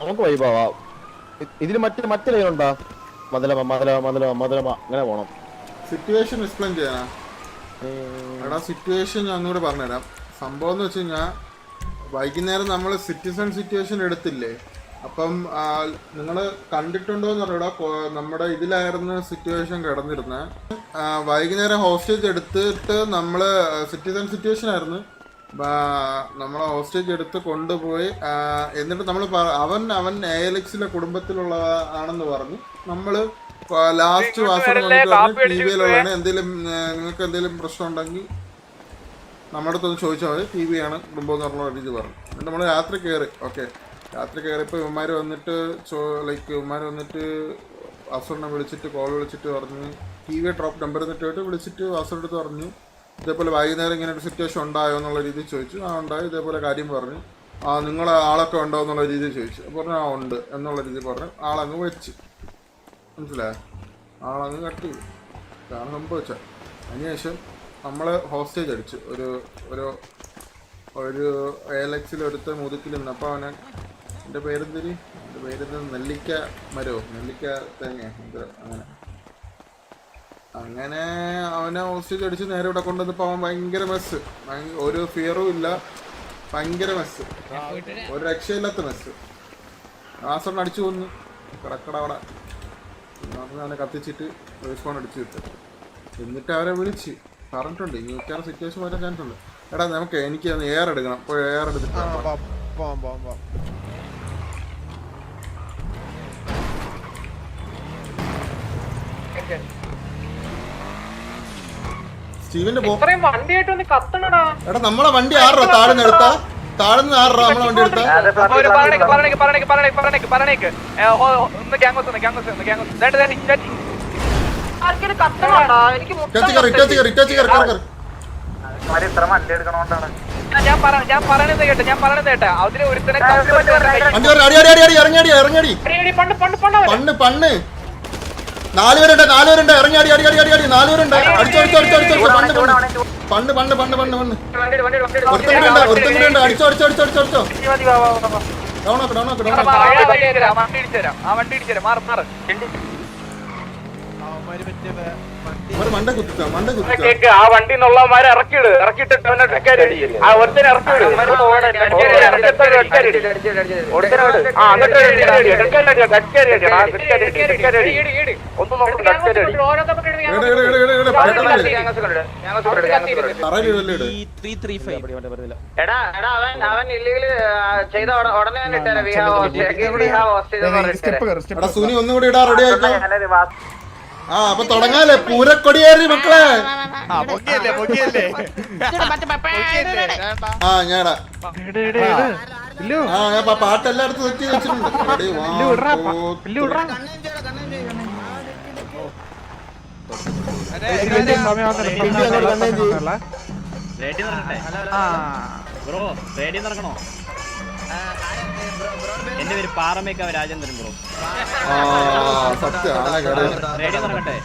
നമുക്ക് വൈബാവാം ഇതിൽ മറ്റേ മറ്റേ ലൈൻ ഉണ്ടാ? മതലമ മതലമ മതലമ മതലമ അങ്ങനെ പോണം. സിറ്റുവേഷൻ എക്സ്പ്ലെയിൻ ചെയ്യാനാ? എടാ സിറ്റുവേഷൻ ഞാൻ ഒന്നുകൂടെ പറഞ്ഞുതരാം. സംഭവം എന്ന് വെച്ച് കഴിഞ്ഞാൽ വൈകുന്നേരം നമ്മൾ സിറ്റിസൺ സിറ്റുവേഷൻ എടുത്തില്ലേ? അപ്പം നിങ്ങൾ കണ്ടിട്ടുണ്ടോ എന്ന് അറിയടാ നമ്മുടെ ഇതിലായിരുന്നു സിറ്റുവേഷൻ കിടന്നിരുന്നത്. വൈകുന്നേരം ഹോസ്റ്റേജ് എടുത്തിട്ട് നമ്മൾ സിറ്റിസൺ സിറ്റുവേഷൻ ആയിരുന്നു. നമ്മളെ ഹോസ്റ്റേജ് എടുത്ത് കൊണ്ടുപോയി എന്നിട്ട് നമ്മൾ അവൻ അവൻ എ എൽ എക്സിലെ കുടുംബത്തിലുള്ള ആണെന്ന് പറഞ്ഞു. നമ്മൾ ലാസ്റ്റ് വാസം ടി വിയിലുള്ളതാണ് എന്തെങ്കിലും നിങ്ങൾക്ക് എന്തെങ്കിലും പ്രശ്നം ഉണ്ടെങ്കിൽ നമ്മുടെ അടുത്തൊന്ന് ചോദിച്ചാൽ മതി. ടി വി ആണ് കുടുംബം എന്ന് പറഞ്ഞ രീതി പറഞ്ഞു. എന്നിട്ട് നമ്മൾ രാത്രി കയറി ഓക്കെ രാത്രി കയറിയപ്പോൾ ഇവന്മാർ വന്നിട്ട് ചോ ലൈക്ക് ഇവന്മാർ വന്നിട്ട് അസുറിനെ വിളിച്ചിട്ട് കോൾ വിളിച്ചിട്ട് പറഞ്ഞു ടി വി ഡ്രോപ്പ് നമ്പർ എന്നിട്ട് വിളിച്ചിട്ട് അസുറിന്റെ അടുത്ത് പറഞ്ഞു. ഇതേപോലെ വൈകുന്നേരം ഇങ്ങനെ ഒരു സിറ്റുവേഷൻ ഉണ്ടായോ എന്നുള്ള രീതിയിൽ ചോദിച്ചു. ആ ഉണ്ടായി. ഇതേപോലെ കാര്യം പറഞ്ഞു. ആ നിങ്ങളെ ആളൊക്കെ ഉണ്ടോ എന്നുള്ള രീതിയിൽ ചോദിച്ചു. അപ്പോൾ പറഞ്ഞു ആ ഉണ്ട് എന്നുള്ള രീതിയിൽ പറഞ്ഞു. ആളങ്ങ് വെച്ച്. മനസ്സിലായോ? ആളങ്ങ് കട്ട് ചെയ്തു. ഇതാണ് സംഭവിച്ചത് അതിനുശേഷം നമ്മൾ ഹോസ്റ്റേജ് അടിച്ചു. ഒരു ഒരു ഒരു എലക്സിൽ മുതുക്കിൽ നിന്നപ്പോൾ അവനെ എന്റെ പേരെന്തിരി? എന്റെ പേരെന്ത് നെല്ലിക്ക മരോ നെല്ലിക്ക തേങ്ങ അങ്ങനെ. അങ്ങനെ അവനെ ഹോസ്റ്റേജ് അടിച്ച് നേരെ ഇവിടെ കൊണ്ടുവന്നപ്പോൾ അവൻ ഭയങ്കര മെസ്സ് ഒരു ഫിയറും ഇല്ല. ഭയങ്കര മെസ്സ് ഒരു രക്ഷയില്ലാത്ത മെസ്സ് ആസറിന് അടിച്ചു കൊന്നു. കിടക്കട അവിടെ. അവനെ കത്തിച്ചിട്ട് ഫോൺ അടിച്ചു വിട്ടു. എന്നിട്ട് അവരെ വിളിച്ച്. പറഞ്ഞിട്ടുണ്ട്. ഇനി മിക്കവാറും സിറ്റുവേഷൻ വരാൻ ചാൻസ് ഉണ്ട്. എടാ നമുക്ക് എനിക്ക് എയർ എടുക്കണം. അപ്പോൾ എയർ എടുത്തിട്ട് സ്റ്റീവിന്റെ പോ ഇത്രയും വണ്ടിയായിട്ട് ഒന്ന് കത്തണടാ. എടാ നമ്മളെ വണ്ടി ആറോ? താഴ്ന്ന് എടുത്താ? താഴ്ന്ന് ആറോ നമ്മളെ വണ്ടി എടുത്താ? ഞാൻ പറ ഞാൻ പറയണത് കേട്ടെ ഞാൻ പറയണത് കേട്ടെ. അതിന് ഒരുത്തനെ കത്തി വെച്ച് കയറി. വണ്ടി കയറി അടി അടി അടി അടി ഇറങ്ങടി ഇറങ്ങടി. പണ്ട് പണ്ട് പണ്ട്. പണ്ണ് പണ്ണ് നാല് പേരുണ്ട് നാല് പേരുണ്ട് ഇറങ്ങി അടി അടി അടി അടി അടി നാലുപേരുണ്ട്. പേരുണ്ട് അടിച്ചു അടിച്ചു അടിച്ചു അടിച്ചു പണ്ട് പണ്ട്. പണ്ട് പണ്ട് പണ്ട് പണ്ട്. ഒരുത്തം കൂടെ ഉണ്ട് ഒരുത്തം കൂടെ ഉണ്ട്. അടിച്ചു അടിച്ചു അടിച്ചു അടിച്ചു. ഡൗൺ ആക്ക് ഡൗൺ ആക്ക് ഡൗൺ ആക്ക്. ആ വണ്ടി ഇടിച്ച് തരാം, ആ വണ്ടി ഇടിച്ച് തരാം, മാറ്, മാറ്. അവന്മാര് മറ്റേ വേ- വണ്ടി ഒരു മണ്ട കുത്തിച്ചാ മണ്ട ആ കുത്തിച്ചാ. കേക്ക് ആ വണ്ടി നിന്നുള്ളവന്മാരെ ഇറക്കിയിട്. ഇറക്കിയിട്ടിട്ട് അവനെ. ആ ഒരുത്തനെ. ഒരുത്തനെ ആ, എന്നിട്ട്. ഒന്നും. എടെ എടെ അവൻ അവൻ ഇല്ലെങ്കിൽ ചെയ്ത ഉടനെ തന്നെ ഹോസ്റ്റേജ് ഹോസ്റ്റേജ് സുനി ഒന്നും കൂടി ഇടാ റെഡി ആയിക്കോ. ആ അപ്പൊ തുടങ്ങാല്ലേ? പൂരക്കൊടിയേറി മക്കളെ. ആ പൊക്കിയല്ലേ പൊക്കിയല്ലേ? ആ ഞാടാ ആ ഞാൻ പാട്ട് എല്ലായിടത്തും തെറ്റി വെച്ചിട്ടുണ്ട്. ബ്രോ റേഡിയോ നടക്കണോ എന്റെ പേര് പാറമേക്കാവ് രാജേന്ദ്രൻ ബ്രോ ആ സത്യം റേഡിയോ നടക്കട്ടെ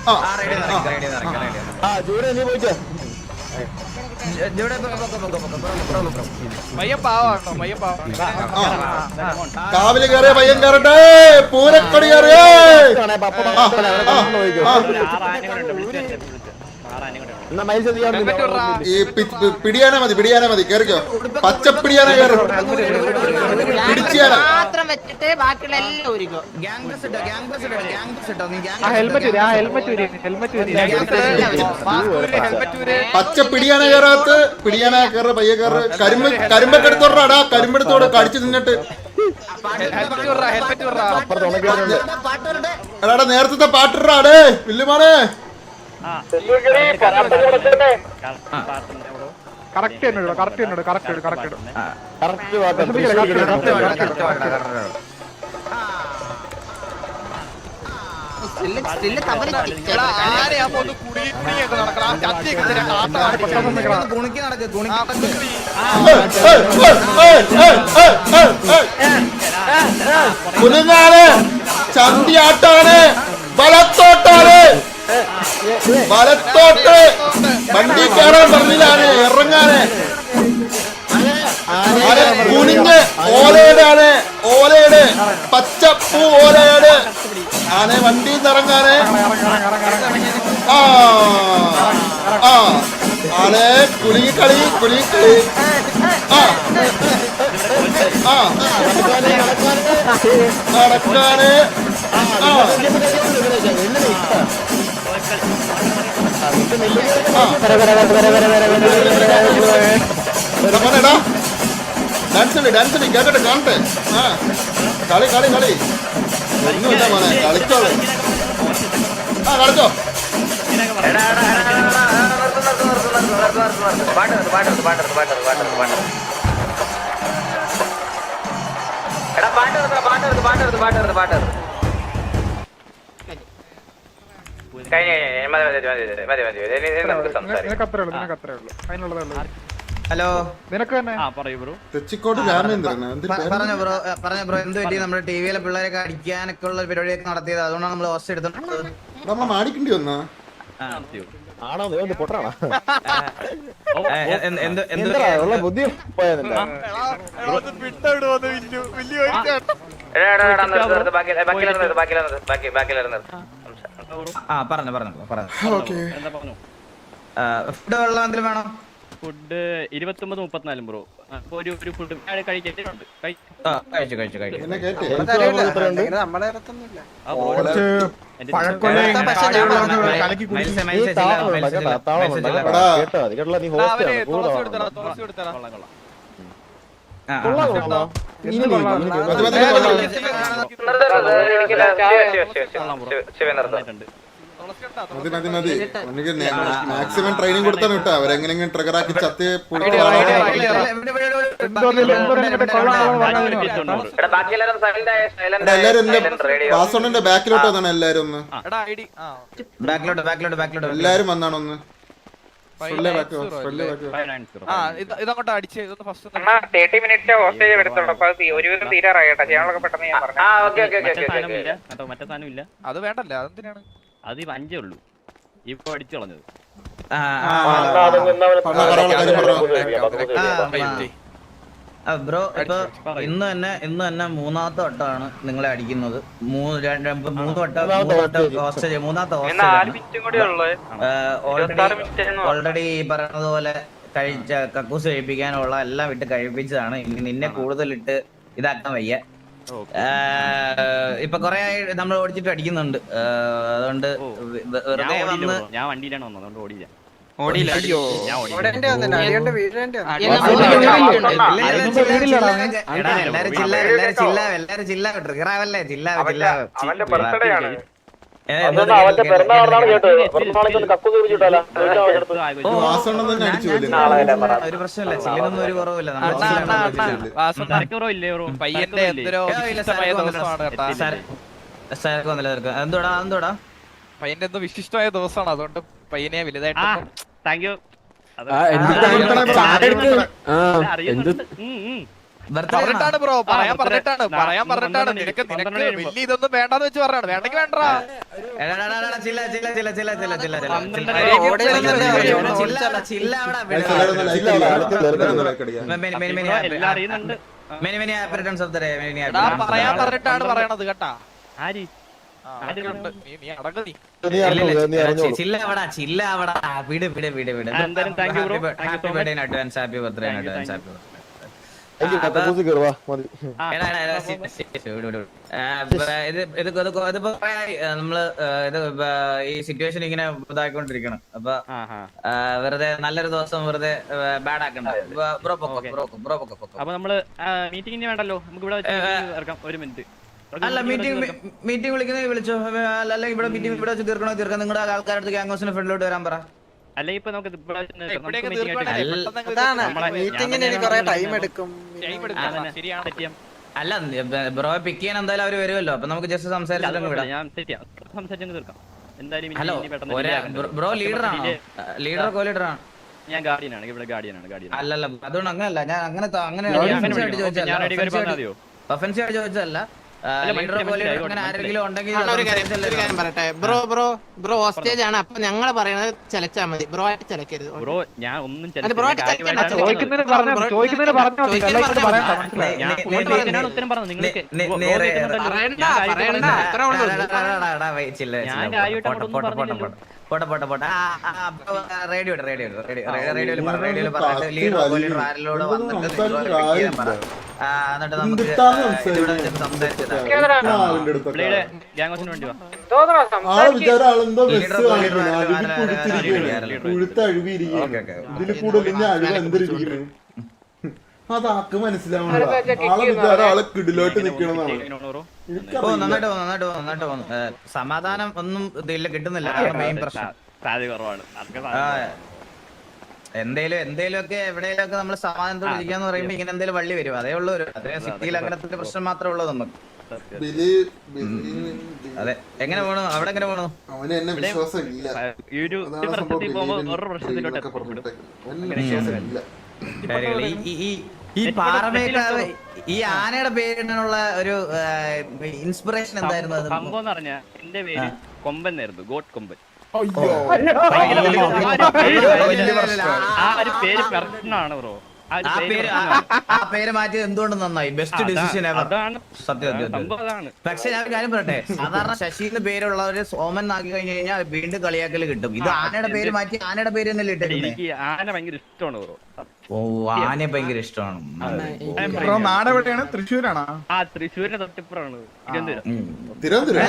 കാവിൽ കയറിയ പയ്യൻ കയറട്ടെ പൂരക്കൊടി കയറിയേ ഈ പിടിയാനാ മതി പിടിയാനാ മതി കേറിക്കോ. പച്ച പിടിയാനാ കേറും മാത്രം വെച്ചിട്ട് ബാക്കിയുള്ള എല്ലാം ഒരുക്കോ പച്ച പിടിയാന കേറാത്ത പിടിയാന കയറ പയ്യ കയറ കരിമ്പ് കരിമ്പൊക്കെ എടുത്തോടാ കരിമ്പെടുത്തോടെ കടിച്ചു ഉണക്കിയിട്ടുണ്ട് എടാ നേരത്തെ പാട്ടിടാ അടേ വില്ലുമാണേ കറക്റ്റ്. കുലുങ്ങാണ് ചന്തിയാട്ടാണ് വലത്തോട്ടാണ് വലത്തോട്ട് വണ്ടി കയറാൻ പറഞ്ഞില്ലാണ് ഇറങ്ങാന് കുനിഞ്ഞ് ഓലയിലാണ് ഓല ഓലയുടെ പച്ചപ്പൂ ഓലയുടെ. ആനെ വണ്ടി നിറങ്ങാനെ ആ ആ. ആനെ കുലുങ്ങിക്കളി കുലുങ്ങിക്കളി. ആ. ആ. നടക്കാനെ. ആ. ഡാൻസ് കളി ഡാൻസ് കളി കേക്കട്ടെ കാണട്ടെ ആ കളി കളി കളി ഒന്നുമില്ല മോനെ കളിച്ചോളെ ആ കളിച്ചോ എടാ പാട്ട് പാട്ട് പാട്ട് പാട്ട് പാട്ട് നിർത്ത് കഴിഞ്ഞ മതി മതി മതി മതി മതി മതി ഇനി നമുക്ക് സംസാരിക്കാം നിനക്ക് അത്രേ ഉള്ളൂ നിനക്ക് അത്രേ ഉള്ളൂ അതിനുള്ളതേ ഉള്ളൂ ഹലോ? നിനക്ക് തന്നെ. പറഞ്ഞു ബ്രോ. പറഞ്ഞു ബ്രോ. ഏ, പറഞ്ഞോ ബ്രോ. എന്ത് പറ്റി? നമ്മുടെ ടി വിയിലെ പിള്ളേരൊക്കെ അടിക്കാനൊക്കെ ഉള്ള പരിപാടിയൊക്കെ നടത്തിയത്. അതുകൊണ്ടാണ് നമ്മൾ ഹോസ്റ്റ് എടുത്തോണ്ട് നമ്മളെ മാടിക്കേണ്ടി വന്നാ? ആണോ? നീ ഒന്ന് പൊട്ടണോ എന്ത് എന്ത് എന്താ? ഉള്ള ബുദ്ധി പോയതല്ല? ആ പറഞ്ഞു പറഞ്ഞു പറഞ്ഞു ഓക്കേ. എന്താ പറഞ്ഞു? ഫുഡ് വെള്ളം എന്തെങ്കിലും വേണോ? ഫുഡ് ഇരുപത്തൊമ്പത് മുപ്പത്തിനാലും ബ്രോ. അപ്പൊ ഒരു ഒരു ഫുഡ് കഴിച്ചിട്ടുണ്ട്. ആ കഴിച്ചു കഴിച്ചു കഴിച്ചു. എന്നെ മാക്സിമം ട്രെയിനിങ് കൊടുത്താണ് കേട്ടോ അവരെങ്ങനെങ്കിലും ട്രിഗർ ആക്കി ചത്തി എല്ലാരും ബാക്കിലോട്ട് വന്നാണ് എല്ലാരും ഒന്ന്. ബാക്കിലോട്ട് ബാക്കിലോട്ട് എല്ലാരും വന്നാണ് ഇതങ്ങോട്ട് അടിച്ച് ഇതൊന്ന് ഫസ്റ്റ് തേർട്ടി മിനിറ്റ് ഹോസ്റ്റേജ് എടുത്തുള്ളൂ അപ്പൊ ഒരുവിധം തീരാറായി കേട്ടോ ചെയ്യാനുള്ളൊക്കെ പെട്ടെന്ന് ഞാൻ പറഞ്ഞു ആ ഓക്കെ ഓക്കെ ഓക്കെ മറ്റേ ഓക്കെ സാധനം ഇല്ല കേട്ടോ മറ്റേ സാധനം ഇല്ല അത് വേണ്ടല്ല അതെന്തിനാണ് അത് ഇപ്പൊ അഞ്ചേ ഉള്ളൂ ഇപ്പൊ അടിച്ചു കളഞ്ഞത് ആ, ബ്രോ ഇപ്പൊ. ഇന്ന് തന്നെ ഇന്ന് തന്നെ മൂന്നാമത്തെ വട്ടമാണ് നിങ്ങളെ അടിക്കുന്നത്. മൂന്ന് വട്ടം മൂന്നാമത്തെ. ഹോസ്റ്റേജ് ഹോസ്റ്റേജ് ഓൾറെഡി ഈ പറയുന്നത് പോലെ കഴിച്ച കക്കൂസ് കഴിപ്പിക്കാനുള്ള എല്ലാം ഇട്ട് കഴിപ്പിച്ചതാണ്. ഇനി നിന്നെ കൂടുതലിട്ട് ഇതാക്കാൻ വയ്യ. ഇപ്പൊ കൊറേ ആയി നമ്മൾ ഓടിച്ചിട്ട് അടിക്കുന്നുണ്ട്. അതുകൊണ്ട് വെറുതെ വന്ന് ഞാൻ വണ്ടിയിലാണ് വന്നത്. അതുകൊണ്ട് ഓടിയില്ല. അവന്റെ ബർത്ത്ഡേ ആണ്. അവന്റെ പിറന്നാളാണ് കേട്ടോ, പിറന്നാളൊക്കെ ഒന്ന് കക്കു ഒരു പ്രശ്നമില്ല. ചില്ലിനൊന്നും ഒരു കുറവില്ല. എന്തുടാ എന്തുടാ പയ്യന്റെ എന്തോ വിശിഷ്ടമായ ദിവസമാണ് അതുകൊണ്ട് പയ്യനെ വലുതായിട്ട് താങ്ക് യു പറഞ്ഞിട്ടാണ് ബ്രോ പറയാൻ പറഞ്ഞിട്ടാണ് പറയാൻ പറഞ്ഞിട്ടാണ്. നിനക്ക് നിനക്ക്. വലിയ ഇതൊന്നും വേണ്ടെന്ന് വെച്ച് പറഞ്ഞാണ് വേണ്ടെങ്കിൽ എടാ പറയാൻ പറഞ്ഞിട്ടാണ് പറയണത് കേട്ടാ. ആര്? ചില്ല അവിടെ ചില്ല വിട് വിട് വിട് വിട്. Happy birthday in advance happy birthday in advance happy നമ്മൾ ഇത് ഈ സിറ്റുവേഷൻ ഇങ്ങനെ ഇതായിക്കൊണ്ടിരിക്കണം. അപ്പൊ വെറുതെ നല്ലൊരു ദിവസം വെറുതെ ബാഡ് ആക്കണ്ട. ബ്രോ പൊക്കോ ബ്രോ പൊക്കോ, ബ്രോ പൊക്കോ, പൊക്കോ. അപ്പൊ നമ്മൾ മീറ്റിംഗിന് വേണ്ടല്ലോ. നമുക്ക് ഇവിടെ ഒരു മിനിറ്റ് അല്ല മീറ്റിംഗ് മീറ്റിംഗ് വിളിക്കുന്നത് വിളിച്ചോ? അല്ല അല്ലെങ്കിൽ ഇവിടെ മീറ്റിംഗ് ഇവിടെ വെച്ച് തീർക്കണോ? തീർക്കാം നിങ്ങളുടെ ആൾക്കാരുടെ അടുത്ത് ഗ്യാങ്സിന് ഫ്രണ്ടിലോട്ട് വരാൻ പറ. അല്ലെങ്കിൽ ഇപ്പൊ നമുക്ക് മീറ്റിംഗിന് ഞാൻ കുറെ ടൈം എടുക്കും. അല്ല ബ്രോ പിക്ക് ചെയ്യാൻ എന്തായാലും അവർ വരുമല്ലോ. അപ്പൊ നമുക്ക് ജസ്റ്റ് സംസാരിച്ചിട്ട് വിടാം. സംസാരിച്ചങ്ങ് തീർക്കാം. എന്തായാലും. ബ്രോ ലീഡർ ആണോ? ലീഡർ കോ ലീഡർ ആണ്? ഞാൻ ഗാർഡിയൻ ആണ്. ഇവിടെ ഗാർഡിയൻ ആണ് ഗാർഡിയൻ അല്ലല്ല അതുകൊണ്ട് അങ്ങനല്ല. ഞാൻ അങ്ങനെ അങ്ങനെ. ചോദിച്ചതല്ല. ബ്രോ ബ്രോ ബ്രോ ഹോസ്റ്റേജ് ആണ്. അപ്പൊ ഞങ്ങൾ പറയണത് ചലച്ചാ മതി. ബ്രോ ആയിട്ട് ചലക്കരുത്. ബ്രോ ഞാൻ ഒന്നും ഞാൻ പോട്ടെ പോട്ടെ പോട്ടെ. റേഡിയോ റേഡിയോ റേഡിയോ റേഡിയോയിൽ പറ റേഡിയോയിൽ പറഞ്ഞിട്ട് ലീഡർ ആരിലോട് വന്നിട്ട് എന്നിട്ട് നമുക്ക് ഇവിടെ വെച്ചിട്ട് ഓക്കേ, ഓക്കേ. എന്തിരിക്കുന്നു അതാക്ക് മനസ്സിലാവണ? ആളെ വിചാരം ആളെ കിടിലോട്ട് ഓ നന്നായിട്ട് പോകുന്നു നന്നായിട്ട് പോകുന്നു നന്നായിട്ട് പോകുന്നു ഏ, സമാധാനം ഒന്നും ഇതില്ല കിട്ടുന്നില്ല. അതാണ് മെയിൻ പ്രശ്നം. സാധ്യത കുറവാണ്. അതൊക്കെ ആ, സാധ്യത? എന്തേലും എന്തേലും ഒക്കെ എവിടെയെങ്കിലും ഒക്കെ നമ്മൾ സമാധാനത്തോടെ ഇരിക്കാന്ന് പറയുമ്പോ ഇങ്ങനെ എന്തേലും വള്ളി വരും. അതേ ഉള്ളൂ ഒരു അതേ സിറ്റിയിൽ അങ്ങനത്തെ പ്രശ്നം മാത്രമേ ഉള്ളൂ നമുക്ക്. ബിലി ബിലി അതെ. എങ്ങനെ പോണു? അവിടെ എങ്ങനെ പോണു? അവന് എന്നെ വിശ്വാസം ഇല്ല ഈ ഒരു അതാണ് ഒരു സംഭവം. പ്രശ്നത്തിൽ പോകുമ്പോൾ ബിലിയിൽ വേറൊരു പ്രശ്നത്തിലോട്ട് ബിലിയിലൊക്കെ എത്തിപ്പെടും പറഞ്ഞിട്ടേക്കുന്നത്. അവന് വിശ്വാസം ഇല്ല കാര്യങ്ങൾ ഈ- ഈ- ഈ ഈ പാറമേക്കാവ് ഈ ആനയുടെ പേരിടാനുള്ള ഒരു ഇൻസ്പിറേഷൻ എന്തായിരുന്നു അത് സംഭവം എന്ന് പറഞ്ഞാൽ എന്റെ പേര് കൊമ്പൻ എന്നായിരുന്നു ഗോട്ട് കൊമ്പൻ ആ ഒരു പേര് പ്രശ്നമാണ് ബ്രോ ആ പേര് പേര് ആ- പേര് മാറ്റിയത് എന്തുകൊണ്ട് നന്നായി ബെസ്റ്റ് ഡിസിഷൻ എവർ സത്യം പക്ഷെ ഞാൻ കാര്യം പറയട്ടെ സാധാരണ ശശി എന്ന് പേരുള്ളവര് സോമൻ ആക്കി കഴിഞ്ഞു കഴിഞ്ഞാൽ വീണ്ടും കളിയാക്കൽ കിട്ടും ഇത് ആനയുടെ പേര് മാറ്റി ആനയുടെ പേര് തന്നെ ഇട്ടേ എനിക്ക് ആന ഭയങ്കര ഇഷ്ടമാണ് ബ്രോ ആനയെ ഭയങ്കര ഇഷ്ടമാണ്. നാട് എവിടെയാണ് തൃശ്ശൂരാണോ? ആ തൃശ്ശൂരിന്റെ തൊട്ടിപ്പുറമാണ്. തിരുവനന്തപുരം.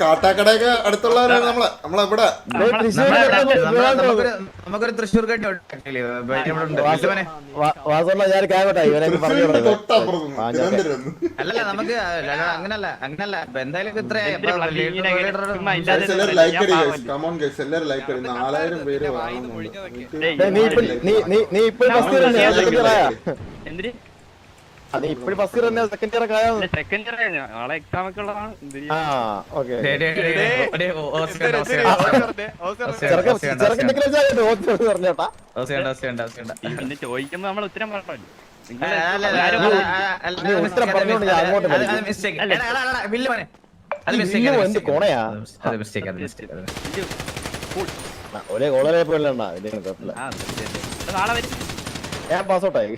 കാട്ടാക്കടയൊക്കെ അടുത്തുള്ളവരാണ് നമ്മളെ. നമ്മളെവിടെ? നമ്മളെ- നമ്മളെ- നമ്മളെ- നമുക്കൊരു തൃശ്ശൂർ അല്ലല്ല നമുക്ക് അങ്ങനല്ല അങ്ങനല്ല. എന്തായാലും ഇത്ര എല്ലാരും ലൈക്ക് അടി നാലായിരം പേര് വാങ്ങുന്നുണ്ട്. നീ നീ നീ നീ ഇപ്പോഴും ഫസ്റ്റ് ഇയർ തന്നെ സെക്കൻഡ് ഇയർ ആയ? എന്തിന്? നീ ഇപ്പോഴും ഫസ്റ്റ് ഇയർ തന്നെ സെക്കൻഡ് ഇയർ ഒക്കെ ആയ? സെക്കൻഡ് ഇയർ നാളെ എക്സാം ഒക്കെ ഉള്ളതാണ്. ആ ഓക്കെ. ചോദിക്കുമ്പോ നമ്മൾ ഉത്തരം പറഞ്ഞല്ലോ ഉത്തരം പറഞ്ഞോണ്ട് ഞാൻ അങ്ങോട്ട് അത് മോനെ. അത് വില്ല് അത് എന്ത് ഒരേ കുഴപ്പമില്ല നാളെ വരും. ഞാൻ പാസ് ഔട്ടായി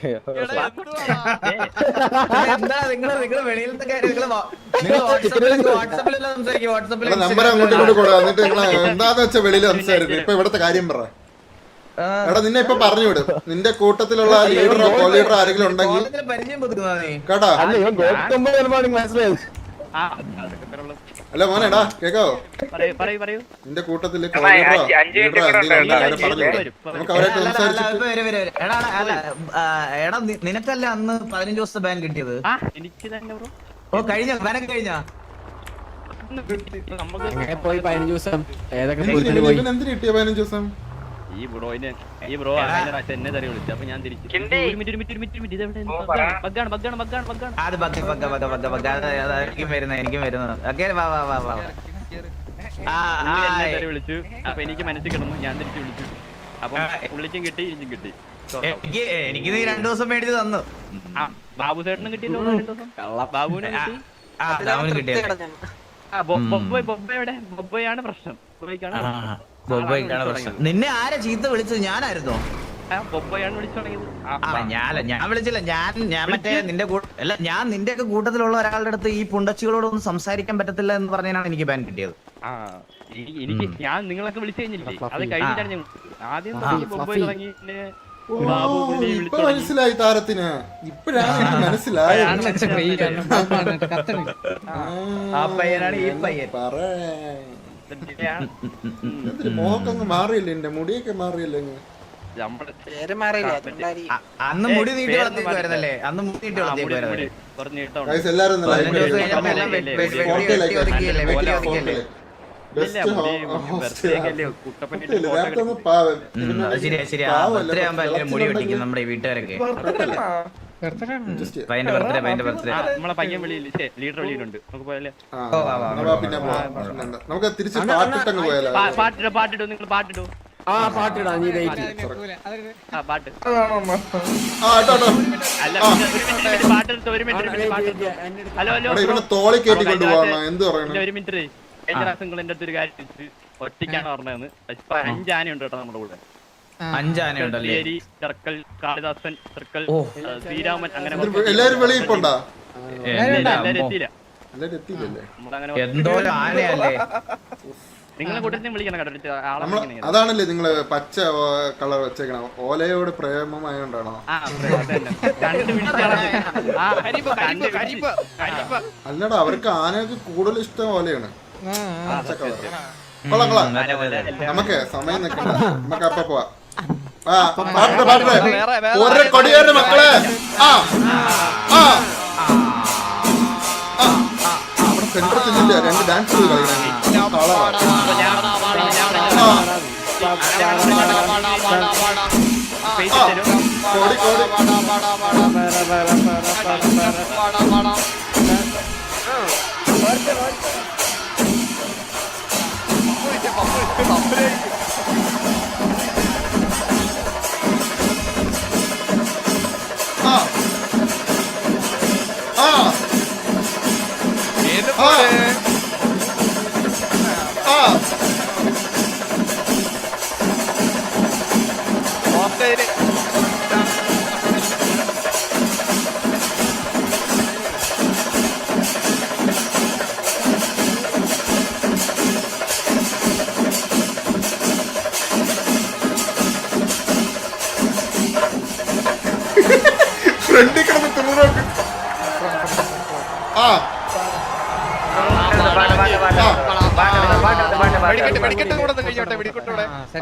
എന്താ നിങ്ങൾ നിങ്ങൾ വെളിയിലത്തെ കാര്യം നിങ്ങൾ വാട്സാപ്പിലല്ല സംസാരിക്കും വാട്സാപ്പിൽ നമ്പർ അങ്ങോട്ട് ഇങ്ങോട്ട് കൊടുക്കുക എന്നിട്ട് നിങ്ങൾ എന്താന്ന് വെച്ചാ വെളിയിൽ സംസാരിക്കും. ഇപ്പൊ ഇവിടുത്തെ കാര്യം പറ. എടാ നിന്നെ ഇപ്പൊ പറഞ്ഞു വിടും. നിന്റെ കൂട്ടത്തിലുള്ള ലീഡറോ കോ ലീഡറോ ആരെങ്കിലും ഉണ്ടെങ്കിൽ കേട്ടാ? മനസ്സിലായത് ആ, അതൊക്കെ ഇത്ര ഉള്ളു. അല്ല മോനെടാ കേക്കാവോ? പറയൂ പറയൂ പറയൂ. നിന്റെ കൂട്ടത്തിൽ. എടാ, എടാ, എടാ നിനക്കല്ല അന്ന് പതിനഞ്ച് ദിവസത്തെ ബാങ്ക് കിട്ടിയത്? ആ എനിക്ക് തന്നെ ബ്രോ. ഓ കഴിഞ്ഞ? ബാനൊക്കെ കഴിഞ്ഞ? പോയി പതിനഞ്ച് ദിവസം? ഏതൊക്കെ കിട്ടിയ പതിനഞ്ച് ദിവസം? ഈ ബ്രോയിനെ ഈ ബ്രോ കഴിഞ്ഞ പ്രാവശ്യം എന്നെ തെറി വിളിച്ചു? അപ്പൊ ഞാൻ തിരിച്ചു. ഒരു മിനിറ്റ് ഒരു മിനിറ്റ് ഒരു മിനിറ്റ് ഇതെവിടെ ബഗ്ഗാണ് ബഗ്ഗാണ് ബഗ്ഗാണ് ബഗ്ഗാണ് അത് എനിക്കും വരുന്നത് എനിക്കും വരുന്നത് ഓക്കെ വാ വാ വാ വാ. തെറി വിളിച്ചു. അപ്പൊ എനിക്ക് മനസ്സിൽ കിടന്നു ഞാൻ തിരിച്ചു വിളിച്ചു. അപ്പൊ പുള്ളിക്കും കിട്ടി എനിക്കും കിട്ടി. എനിക്ക് എനിക്ക് നീ രണ്ടു ദിവസം മേടിച്ച് തന്നു. ബാബു ചേട്ടനും കിട്ടിയല്ലോ രണ്ടു ദിവസം? ബാബുവിനെ കിട്ടി. ബൊബ്ബോയ് ബൊബ്ബോയ് എവിടെ? ബൊബ്ബോയാണ് പ്രശ്നം. ബൊബ്ബോയ്ക്കാണ് പ്രശ്നം. ബൊബ്ബോയ്ക്കാണ് പ്രശ്നം നിന്നെ ആരാ ചീത്ത വിളിച്ചത് ഞാനായിരുന്നോ ഞാനല്ല ഞാൻ വിളിച്ചില്ല ഞാൻ ഞാൻ മറ്റേ നിന്റെ അല്ല ഞാൻ നിന്റെ ഒക്കെ കൂട്ടത്തിലുള്ള ഒരാളുടെ അടുത്ത് ഈ പുണ്ടച്ചികളോടൊന്നും സംസാരിക്കാൻ പറ്റത്തില്ല എന്ന് പറഞ്ഞാണ് എനിക്ക് ബാൻ കിട്ടിയത് എനിക്ക് ഞാൻ നിങ്ങളൊക്കെ വിളിച്ചു കഴിഞ്ഞില്ലേ അത് കഴിഞ്ഞിട്ടാണ് ഞാൻ ആദ്യം. തുടങ്ങി ഇപ്പൊ മനസ്സിലായി താരത്തിന് ഇപ്പഴാണ് എനിക്ക് മനസ്സിലായത് മോക്കങ്ങ് മാറിയില്ലേ? എന്റെ മുടിയൊക്കെ മാറിയില്ലേ അന്ന് മുടി നീട്ടി വളർത്തിക്കുവായിരുന്നല്ലേ അന്ന് മുടി നീട്ടി എല്ലാരും അത് ശരിയാ ശരിയാ. അത്രയാകുമ്പോ നമ്മുടെ ഈ വീട്ടുകാരൊക്കെ. നമ്മളെ പയ്യൻ വെളിയിൽ ലീഡർ വെളിയിലുണ്ട് നമുക്ക് പോയാലേ. നമുക്ക് തിരിച്ച് പാട്ടിട്ടങ്ങ് പാട്ടിടോ പാട്ടിടോ. നിങ്ങൾ പാട്ടിടോ. ആ നീ പാട്ട്. എടുത്ത് ഒരു മിനിറ്റ് ഒരു മിനിറ്റ് പാട്ട് എടുത്ത്. Hello hello. തോളി കേട്ടിക്കൊണ്ട് എന്ത് പറയുന്നു ഒരു മിനിറ്റ് കഴിഞ്ഞ പ്രാവശ്യം നിങ്ങൾ എന്റെ അടുത്ത് ഒരു കാര്യം ചോദിച്ചു. ഒറ്റയ്ക്കാണ് പറഞ്ഞതെന്ന്? അഞ്ചാനുണ്ട് കേട്ടോ നമ്മുടെ കൂടെ. അഞ്ചാനയുണ്ടല്ലേ? കാളിദാസൻ സർക്കിൾ ശ്രീരാമൻ അങ്ങനെ എല്ലാരും എത്തിയില്ല. എന്തോ ആനയല്ലേ? അതാണല്ലേ നിങ്ങൾ പച്ച കളർ വെച്ചേക്കണ? ഓലയോട് പ്രേമമായോണ്ടാണോ? അല്ലടാ അവർക്ക് ആനയൊക്കെ കൂടുതൽ ഇഷ്ടം ഓലയാണ്. പച്ച കളർ കൊള്ളാം കൊള്ളാം. നമുക്ക് സമയം നിൽക്കണ്ട. നമുക്ക് അപ്പൊ പോവാ. ആ പാട്ടെ പാട്ടെ വേറെ- വേറെ ഒരു കൊടിയേറെ മക്കളെ ആ ആ അവിടെ സെന്റർ തിന്നില്ല രണ്ട് ഡാൻസ് ചെയ്ത് കളിക്കണം കോടി കോടി ഏത് ആ.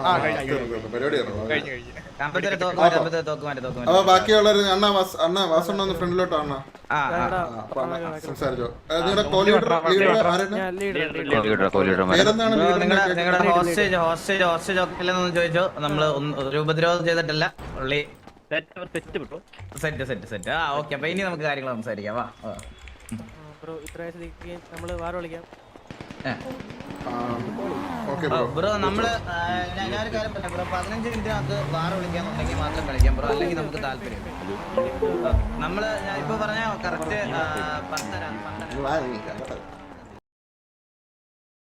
ആ കഴിഞ്ഞു. പരിപാടി കഴിഞ്ഞു കഴിഞ്ഞു. കമ്പത്തിലെ തോക്ക് തോക്ക് മാറ്റി തോക്ക് അപ്പൊ ബാക്കിയുള്ളവര് അണ്ണ വാസ് അണ്ണ വാസണ്ണ ഒന്ന് ഫ്രണ്ടിലോട്ട് അണ്ണ. സംസാരിച്ചോ. നിങ്ങളുടെ കോ ലീഡർ ലീഡർ ആരാണ്? പേരെന്താണ് ബ്രോ, നിങ്ങളുടെ ഹോസ്റ്റേജ് ഹോസ്റ്റേജ് ഹോസ്റ്റേജ് ഒക്കെ ഇല്ലെന്ന് നമ്മൾ ഒരു ഉപദ്രവം ചെയ്തിട്ടില്ല ഉള്ളി സെറ്റ് സെറ്റ് സെറ്റ് ആ ഓക്കെ. അപ്പൊ ഇനി നമുക്ക് കാര്യങ്ങൾ സംസാരിക്കാം. വാ വാ. ഏ. നമ്മൾ വാറ ബ്രോ ബ്രോ നമ്മൾ ആ, ഞാൻ ഞാനൊരു കാര്യം പറയാം ബ്രോ പതിനഞ്ച് മിനിറ്റിനകത്ത് വാറ വിളിക്കാന്നുണ്ടെങ്കിൽ മാത്രം കളിക്കാം ബ്രോ അല്ലെങ്കിൽ നമുക്ക് താല്പര്യം. നമ്മൾ ഞാൻ ഇപ്പൊ പറഞ്ഞ കറക്റ്റ് പത്തര പന്ത്രണ്ട്.